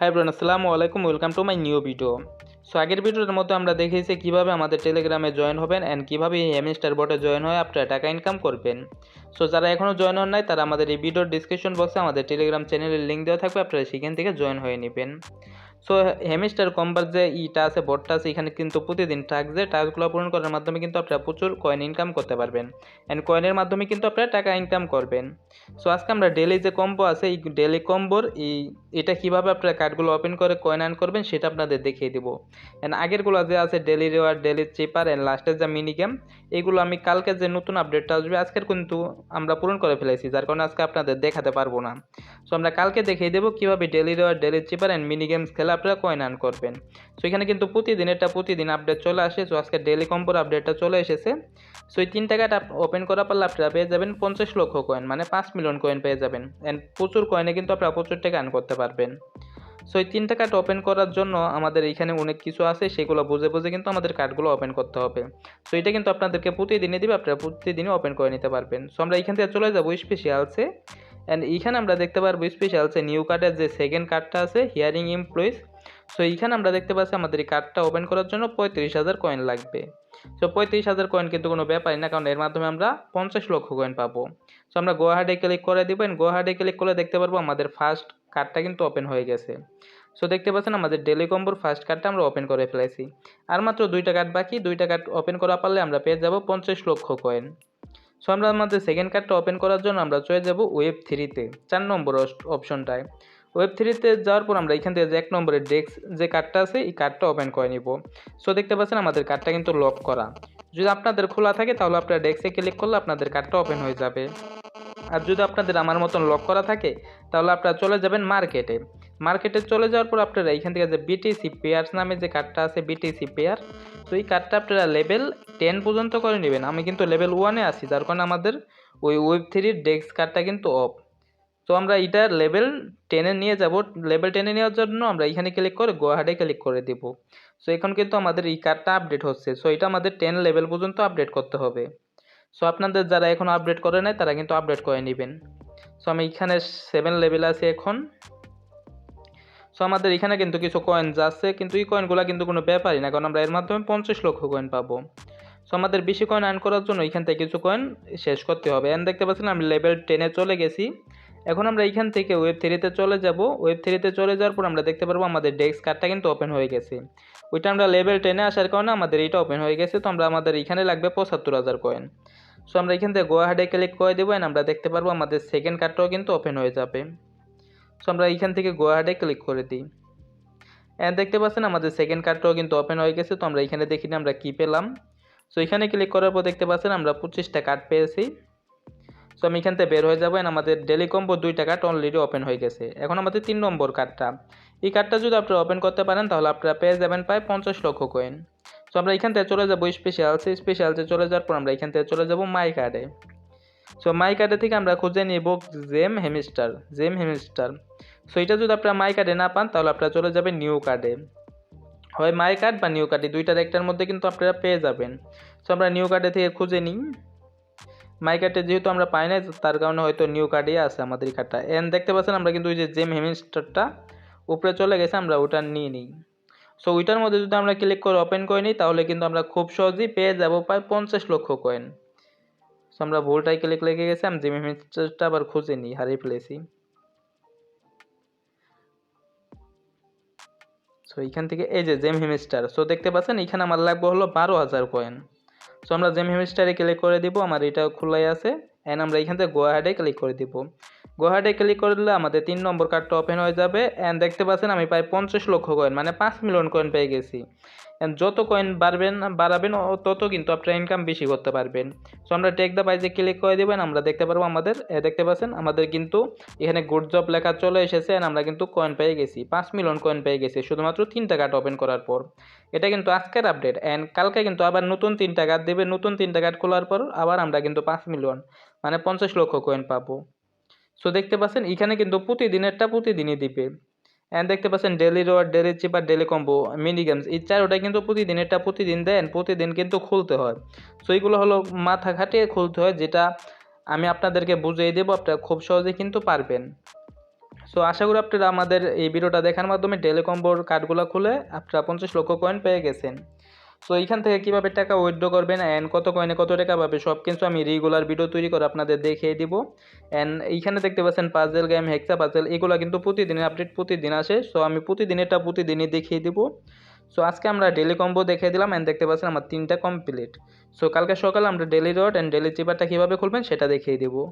High ব্রান আসসালামু আলাইকুম welcome to my new video so আগের ভিডিওর মধ্যে আমরা দেখিয়েছি কীভাবে আমাদের টেলিগ্রামে জয়েন হবেন অ্যান্ড কীভাবে এই এমএস্টার বটে জয়েন হয়ে আপনারা টাকা ইনকাম করবেন। সো যারা এখনও জয়েন হন নাই, তারা আমাদের এই ভিডিওর ডিসক্রিপশন বক্সে আমাদের টেলিগ্রাম চ্যানেলের লিঙ্ক দেওয়া থাকবে, আপনারা সেখান থেকে জয়েন হয়ে নেবেন। সো হেমিস্টার কম্বার যে ইটা আছে বটটা আছে, এখানে কিন্তু প্রতিদিন টাস্ক যে টাস্কগুলো পূরণ করার মাধ্যমে কিন্তু আপনারা প্রচুর কয়েন ইনকাম করতে পারবেন। অ্যান্ড কয়েনের মাধ্যমে কিন্তু আপনারা টাকা ইনকাম করবেন। সো আজকে আমরা ডেলি যে কম্বো আছে, এই ডেলি কম্বোর এই এটা কীভাবে আপনারা কার্ডগুলো ওপেন করে কয়েন আর্ন করবেন সেটা আপনাদের দেখিয়ে দিব। অ্যান্ড আগেরগুলো যে আছে daily reward daily cipher and লাস্টের যে মিনি গেম এগুলো আমি কালকে যে নতুন আপডেটটা আসবে, আজকের কিন্তু আমরা পূরণ করে ফেলেছি, যার কারণে আজকে আপনাদের দেখাতে পারব না। সো আমরা কালকে দেখিয়ে দেবো কীভাবে daily reward daily cipher and mini games খেলে আপনারা কয়েন আর্ন করবেন। সো এখানে কিন্তু প্রতিদিন এটা প্রতিদিন আপডেট চলে আসে সো আজকে ডেলি কম্বোর আপডেটটা চলে এসেছে। সো এই তিন টাকাটা ওপেন করা পারলে আপনারা পেয়ে যাবেন পঞ্চাশ লক্ষ কয়েন মানে পাঁচ মিলিয়ন কয়েন পেয়ে যাবেন। অ্যান্ড প্রচুর কয়েনে কিন্তু আপনারা প্রচুর টাকা আর্ন করতে পারবেন। সো এই তিন টাকাটা ওপেন করার জন্য আমাদের এখানে অনেক কিছু আছে, সেগুলো বুঝে বুঝে কিন্তু আমাদের কার্ডগুলো ওপেন করতে হবে। সো এটা কিন্তু আপনাদেরকে প্রতিদিনই দিবে, আপনারা প্রতিদিনই ওপেন করে নিতে পারবেন। সো আমরা এখান থেকে চলে যাব স্পেশালসে অ্যান্ড এইখানে আমরা দেখতে পারব স্পেশালসে নিউ কার্ডের যে সেকেন্ড কার্ডটা আছে হিয়ারিং এমপ্লয়িজ সো এইখানে আমরা দেখতে পাচ্ছি আমাদের এই কার্ডটা ওপেন করার জন্য পঁয়ত্রিশ হাজার কয়েন লাগবে। সো পঁয়ত্রিশ হাজার কয়েন কিন্তু কোনো ব্যাপারই না, কারণ এর মাধ্যমে আমরা পঞ্চাশ লক্ষ কয়েন পাবো। সো আমরা গোয়াহাটে ক্লিক করে দিব। গোয়াহাটে ক্লিক করে দেখতে পারব আমাদের ফার্স্ট কার্ডটা কিন্তু ওপেন হয়ে গেছে। সো দেখতে পাচ্ছেন আমাদের ডেলি কম্বোর ফার্স্ট কার্ডটা আমরা ওপেন করে ফেলেছি। আর মাত্র দুইটা কার্ড বাকি, দুইটা কার্ড ওপেন করা পারলে আমরা পেয়ে যাব পঞ্চাশ লক্ষ কয়েন সো আমরা আমাদের সেকেন্ড কার্ডটা ওপেন করার জন্য আমরা চলে যাব ওয়েব থ্রিতে চার নম্বর অপশনটায় ওয়েব থ্রিতে যাওয়ার পর আমরা এখান থেকে যে এক নম্বরের ডেস্ক যে কার্ডটা আছে, এই কার্ডটা ওপেন করে নিব। সো দেখতে পাচ্ছেন আমাদের কার্ডটা কিন্তু লক করা। যদি আপনাদের খোলা থাকে, তাহলে আপনারা ডেস্কে ক্লিক করলে আপনাদের কার্ডটা ওপেন হয়ে যাবে। আর যদি আপনাদের আমার মতন লক করা থাকে, তাহলে আপনারা চলে যাবেন মার্কেটে মার্কেটে চলে যাওয়ার পর আপনারা এইখান থেকে যে বিটিসি পেয়ার্স নামে যে কার্ডটা আছে বিটিসি পেয়ার তো এই কার্ডটা আপনারা লেভেল টেন পর্যন্ত করে নেবেন। আমি কিন্তু লেভেল ওয়ানে আছি, যার কারণে আমাদের ওই ওয়েব থ্রির ডেস্ক কার্ডটা কিন্তু অফ তো আমরা এটা লেভেল টেনে নিয়ে যাব। লেভেল টেনে নেওয়ার জন্য আমরা এখানে ক্লিক করে গোয়াহাটে ক্লিক করে দেব। সো এখন কিন্তু আমাদের এই কার্ডটা আপডেট হচ্ছে। সো এটা আমাদের টেন লেভেল পর্যন্ত আপডেট করতে হবে। সো আপনাদের যারা এখন আপডেট করে নেয় তারা কিন্তু আপডেট করে নেবেন। সো আমি এখানে সেভেন লেভেল আছি এখন। সো আমাদের এখানে কিন্তু কিছু কয়েন যাচ্ছে কিন্তু এই কয়েনগুলো কিন্তু কোনো ব্যাপারই না, কারণ আমরা এর মাধ্যমে পঞ্চাশ লক্ষ কয়েন পাবো। সো আমাদের বেশি কয়েন আর্ন করার জন্য এখান থেকে কিছু কয়েন শেষ করতে হবে। এন্ড দেখতে পাচ্ছেন, আমি লেভেল টেনে চলে গেছি। এখন আমরা এখান থেকে ওয়েব থ্রিতে চলে যাব। ওয়েব থ্রিতে চলে যাওয়ার পর আমরা দেখতে পারব, আমাদের ডেস্ক কার্ডটা কিন্তু ওপেন হয়ে গেছে। ওইটা আমরা লেভেল টেনে আসার কারণে আমাদের এইটা ওপেন হয়ে গেছে। তো আমরা আমাদের এখানে লাগবে পঁচাত্তর হাজার কয়েন সো আমরা এখান থেকে গোয়াহাটে ক্লিক করে দেবো অ্যান্ড আমরা দেখতে পারব আমাদের সেকেন্ড কার্ডটাও কিন্তু ওপেন হয়ে যাবে। সো আমরা এখান থেকে গোয়াহাটে ক্লিক করে দিই। অ্যান্ড দেখতে পাচ্ছেন আমাদের সেকেন্ড কার্ডটাও কিন্তু ওপেন হয়ে গেছে, তো আমরা এখানে দেখি আমরা কী পেলাম। সো এখানে ক্লিক করার পর দেখতে পাচ্ছেন আমরা পঁচিশটা কার্ড পেয়েছি। সো আমি এখান থেকে বের হয়ে যাব অ্যান্ড আমাদের ডেলি কম্বো দুইটা কার্ড অলরেডি ওপেন হয়ে গেছে। এখন আমাদের তিন নম্বর কার্ডটা এই কার্ডটা যদি আপনারা ওপেন করতে পারেন, তাহলে আপনারা পেয়ে যাবেন প্রায় পঞ্চাশ লক্ষ কয়েন সো আমরা এখান থেকে চলে যাব স্পেশালসে স্পেশালসে চলে যাওয়ার পর আমরা এখান থেকে চলে যাব মাই কার্ডে সো মাই কার্ডে থেকে আমরা খুঁজে নিব gem hamster gem hamster so এটা যদি আপনারা মাই কার্ডে না পান, তাহলে আপনারা চলে যাবেন নিউ কার্ডে হয় মাই কার্ড বা নিউ কার্ডে দুইটার একটার মধ্যে কিন্তু আপনারা পেয়ে যাবেন। সো আমরা নিউ কার্ডে থেকে খুঁজে নিই। মাই কার্ডে যেহেতু আমরা পাই না তার কারণে হয়তো নিউ কার্ডেই আছে আমাদের কার্ডটা এন দেখতে পাচ্ছেন, আমরা কিন্তু ওই যে জেম হেমিস্টারটা উপরে চলে গেছে, আমরা ওটা নিয়ে নিই। সো ওইটার মধ্যে যদি আমরা ক্লিক করে ওপেন করে নিই, তাহলে কিন্তু আমরা খুব সহজেই পেয়ে যাব প্রায় পঞ্চাশ লক্ষ কয়েন সো আমরা ভুলটাই ক্লিক লেগে গেছে, আমি জেম হেমিস্টারটা আবার খুঁজে নিই, হারিয়ে ফেলেছি। সো এইখান থেকে এই যে জেম হেমিস্টার সো দেখতে পাচ্ছেন এখানে আমার লাগবে হলো বারো হাজার কয়েন সো আমরা জেম হেমিস্টারে ক্লিক করে দিব, আমার এটা খোলাই আছে। অ্যান্ড আমরা এখান থেকে গোয়াহাটে ক্লিক করে দিব। গোয়াহাটে ক্লিক করে দিলে আমাদের তিন নম্বর কার্ডটা ওপেন হয়ে যাবে। অ্যান্ড দেখতে পাচ্ছেন আমি প্রায় পঞ্চাশ লক্ষ কয়েন মানে পাঁচ মিলিয়ন কয়েন পেয়ে গেছি। যত কয়েন বাড়বেন, বাড়াবেন তত কিন্তু আপনার ইনকাম বেশি করতে পারবেন। সো আমরা টেক দ্য পাইজে ক্লিক করে দেবেন, আমরা দেখতে পারব আমাদের দেখতে পাচ্ছেন, আমাদের কিন্তু এখানে গুড জব লেখা চলে এসেছে আমরা কিন্তু কয়েন পেয়ে গেছি। পাঁচ মিলিয়ন কয়েন পেয়ে গেছি, শুধুমাত্র তিনটা কার্ড ওপেন করার পর। এটা কিন্তু আজকের আপডেট অ্যান্ড কালকে কিন্তু আবার নতুন তিনটা কার্ড দেবে, নতুন তিনটা কার্ড খোলার পর আবার আমরা কিন্তু পাঁচ মিলিয়ন মানে পঞ্চাশ লক্ষ কয়েন পাবো। সো দেখতে পাচ্ছেন, এখানে কিন্তু প্রতিদিনেরটা প্রতিদিনই দিবে। অ্যান্ড দেখতে পাচ্ছেন daily reward daily cipher daily combo mini games এই চারোটা কিন্তু প্রতিদিন, এটা প্রতিদিন দেন, প্রতিদিন কিন্তু খুলতে হয়। সো এইগুলো হলো মাথা খাটিয়ে খুলতে হয়, যেটা আমি আপনাদেরকে বুঝিয়ে দেবো আপনারা খুব সহজে কিন্তু পারবেন। সো আশা করি আপনারা আমাদের এই ভিডিওটা দেখার মাধ্যমে টেলিকম্বোর কার্ডগুলো খুলে আপনারা পঞ্চাশ লক্ষ কয়েন পেয়ে গেছেন। সো এইখান থেকে কীভাবে টাকা উইথড্র করবেন অ্যান্ড কত কয়েনে কত টাকা পাবে, সব কিছু আমি রেগুলার ভিডিও তৈরি করে আপনাদের দেখিয়ে দিব। অ্যান্ড এইখানে দেখতে পাচ্ছেন পাজেল গেম হেক্সা পাজেল এগুলো কিন্তু প্রতিদিনের আপডেট প্রতিদিন আসে। সো আমি প্রতিদিন এটা প্রতিদিনই দেখিয়ে দিব। সো আজকে আমরা ডেলি কম্বো দেখিয়ে দিলাম অ্যান্ড দেখতে পাচ্ছেন আমার তিনটা কমপ্লিট সো কালকে সকালে আমরা ডেলি রড অ্যান্ড ডেলি চিপারটা কীভাবে খুলবেন সেটা দেখিয়ে দেবো।